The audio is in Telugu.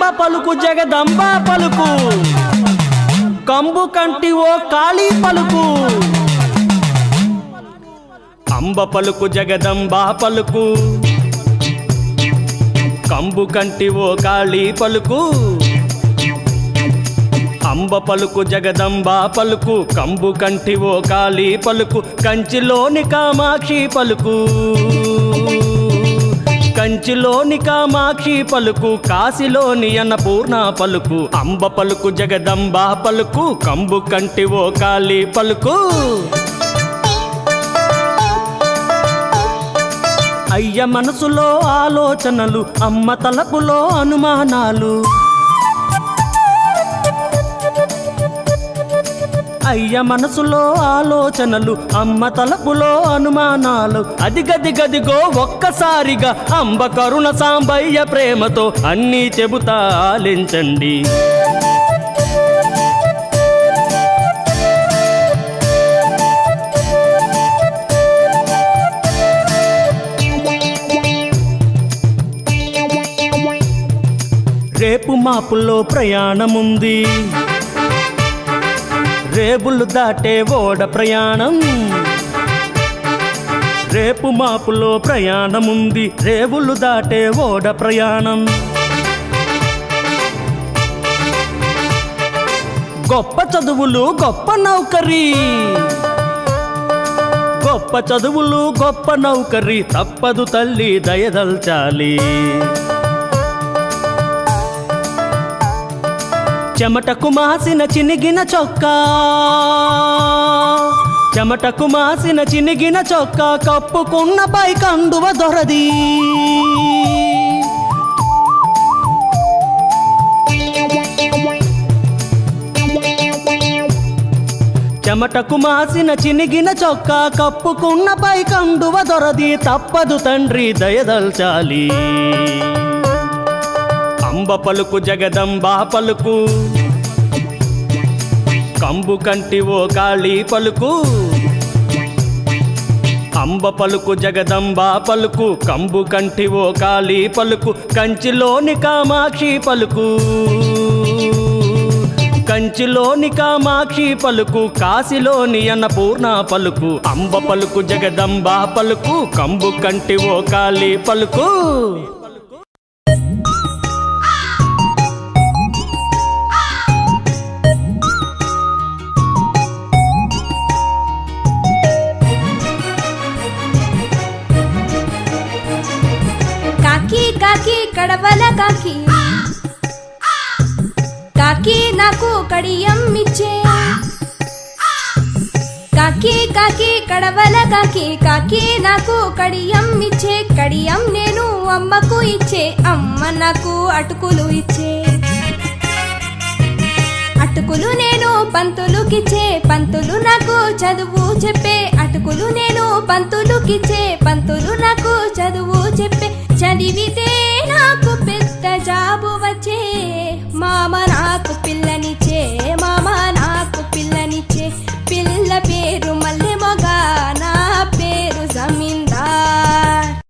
జగదంబ పలుకు జగదంబ పలుకు. కంబు కంటి ఓ కాళీ పలుకు. అంబ పలుకు జగదంబ పలుకు. కంబు కంటి ఓ కాళీ పలుకు. అంబ పలుకు జగదంబ పలుకు. కంబు కంటి ఓ కాళీ పలుకు. కంచిలోని కామాక్షి పలుకు. కంచిలోని కామాక్షి పలుకు కాశీలోని అన్నపూర్ణ పలుకు అంబ పలుకు జగదంబ పలుకు కంబు కంటి ఓ కాళీ పలుకు. అయ్య మనసులో ఆలోచనలు అమ్మ తలపులో అనుమానాలు. అయ్య మనసులో ఆలోచనలు అమ్మ తలపులో అనుమానాలు. కది గది గదిగో ఒక్కసారిగా అంబ కరుణ సాంబయ్య ప్రేమతో అన్నీ చెబుతా ఆలించండి. రేపు మాపుల్లో ప్రయాణముంది. రేపులు దాటే ఓడ ప్రయాణం. రేపు మాపులో ప్రయాణముంది రేవులు దాటే ఓడ ప్రయాణం. గొప్ప చదువులు గొప్ప నౌకరీ. గొప్ప చదువులు గొప్ప నౌకరీ తప్పదు తల్లి దయదల్చాలి. చెమటకు మాసిన చినిగిన చొక్కా. చెమటకు మాసిన చినిగిన చొక్కా కప్పుకున్న పై కండువ దొరది. చెమటకు మాసిన చినిగిన చొక్కా కప్పుకున్న పై కండువ దొరది. తప్పదు తండ్రి దయదల్చాలి. అంబ పలుకు జగదంబా పలుకు కంబు కంటి ఓ కాళీ పలుకు. అంబ పలుకు జగదంబ పలుకు కంబు కంటి ఓ కాళీ పలుకు కంచిలోని కామాక్షి పలుకు. కంచిలోని కామాక్షి పలుకు కాశీలోని అన్నపూర్ణ పలుకు అంబ పలుకు జగదంబ పలుకు కంబు కంటి ఓ కాళీ పలుకు. కడవల కాకి. కాకి నాకు కడియం ఇచ్చే. కాకి కాకి కడవల కాకి కాకి నాకు కడియం ఇచ్చే. కడియం నేను అమ్మకు ఇచ్చే అమ్మ నాకు అటుకులు ఇచ్చే. అటుకులు నేను పంతులుకిచ్చే పంతులు నాకు చదువు చెప్పే. అటుకులు నేను పంతులుకిచ్చే పంతులు నాకు చదువు చెప్పే. చదివితే